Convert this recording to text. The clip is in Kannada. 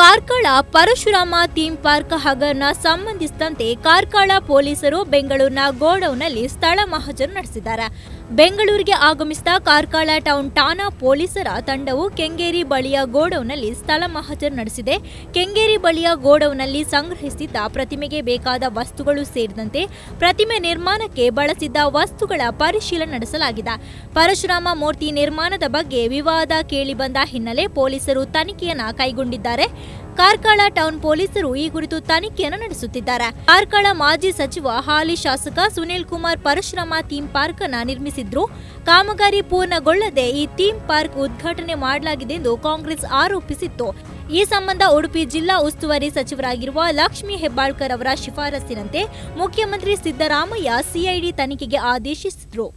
ಕಾರ್ಕಳ ಪರಶುರಾಮ ಥೀಮ್ ಪಾರ್ಕ್ ಹಗರಣ ಸಂಬಂಧಿಸಿದಂತೆ ಕಾರ್ಕಳ ಪೊಲೀಸರು ಬೆಂಗಳೂರಿನ ಗೋಡೌನ್ನಲ್ಲಿ ಸ್ಥಳ ಮಹಜರು ನಡೆಸಿದ್ದಾರೆ. ಬೆಂಗಳೂರಿಗೆ ಆಗಮಿಸಿದ ಕಾರ್ಕಳ ಟೌನ್ ಠಾಣಾ ಪೊಲೀಸರ ತಂಡವು ಕೆಂಗೇರಿ ಬಳಿಯ ಗೋಡೌನ್ನಲ್ಲಿ ಸ್ಥಳ ಮಹಜರು ನಡೆಸಿದೆ. ಕೆಂಗೇರಿ ಬಳಿಯ ಗೋಡೌನ್ನಲ್ಲಿ ಸಂಗ್ರಹಿಸಿದ್ದ ಪ್ರತಿಮೆಗೆ ಬೇಕಾದ ವಸ್ತುಗಳು ಸೇರಿದಂತೆ ಪ್ರತಿಮೆ ನಿರ್ಮಾಣಕ್ಕೆ ಬಳಸಿದ್ದ ವಸ್ತುಗಳ ಪರಿಶೀಲನೆ ನಡೆಸಲಾಗಿದೆ. ಪರಶುರಾಮ ಮೂರ್ತಿ ನಿರ್ಮಾಣದ ಬಗ್ಗೆ ವಿವಾದ ಕೇಳಿಬಂದ ಹಿನ್ನೆಲೆ ಪೊಲೀಸರು ತನಿಖೆಯನ್ನು ಕೈಗೊಂಡಿದ್ದಾರೆ. ಕಾರ್ಕಳ ಟೌನ್ ಪೊಲೀಸರು ಈ ಕುರಿತು ತನಿಖೆಯನ್ನು ನಡೆಸುತ್ತಿದ್ದಾರೆ. ಕಾರ್ಕಳ ಮಾಜಿ ಸಚಿವ, ಹಾಲಿ ಶಾಸಕ ಸುನೀಲ್ ಕುಮಾರ್ ಪರಶುರಾಮ ಥೀಮ್ ಪಾರ್ಕ್ ಅನ್ನ ನಿರ್ಮಿಸಿದ್ರು. ಕಾಮಗಾರಿ ಪೂರ್ಣಗೊಳ್ಳದೆ ಈ ಥೀಮ್ ಪಾರ್ಕ್ ಉದ್ಘಾಟನೆ ಮಾಡಲಾಗಿದೆ ಎಂದು ಕಾಂಗ್ರೆಸ್ ಆರೋಪಿಸಿತ್ತು. ಈ ಸಂಬಂಧ ಉಡುಪಿ ಜಿಲ್ಲಾ ಉಸ್ತುವಾರಿ ಸಚಿವರಾಗಿರುವ ಲಕ್ಷ್ಮಿ ಹೆಬ್ಬಾಳ್ಕರ್ ಅವರ ಶಿಫಾರಸ್ಸಿನಂತೆ ಮುಖ್ಯಮಂತ್ರಿ ಸಿದ್ದರಾಮಯ್ಯ ಸಿಐಡಿ ತನಿಖೆಗೆ ಆದೇಶಿಸಿದ್ರು.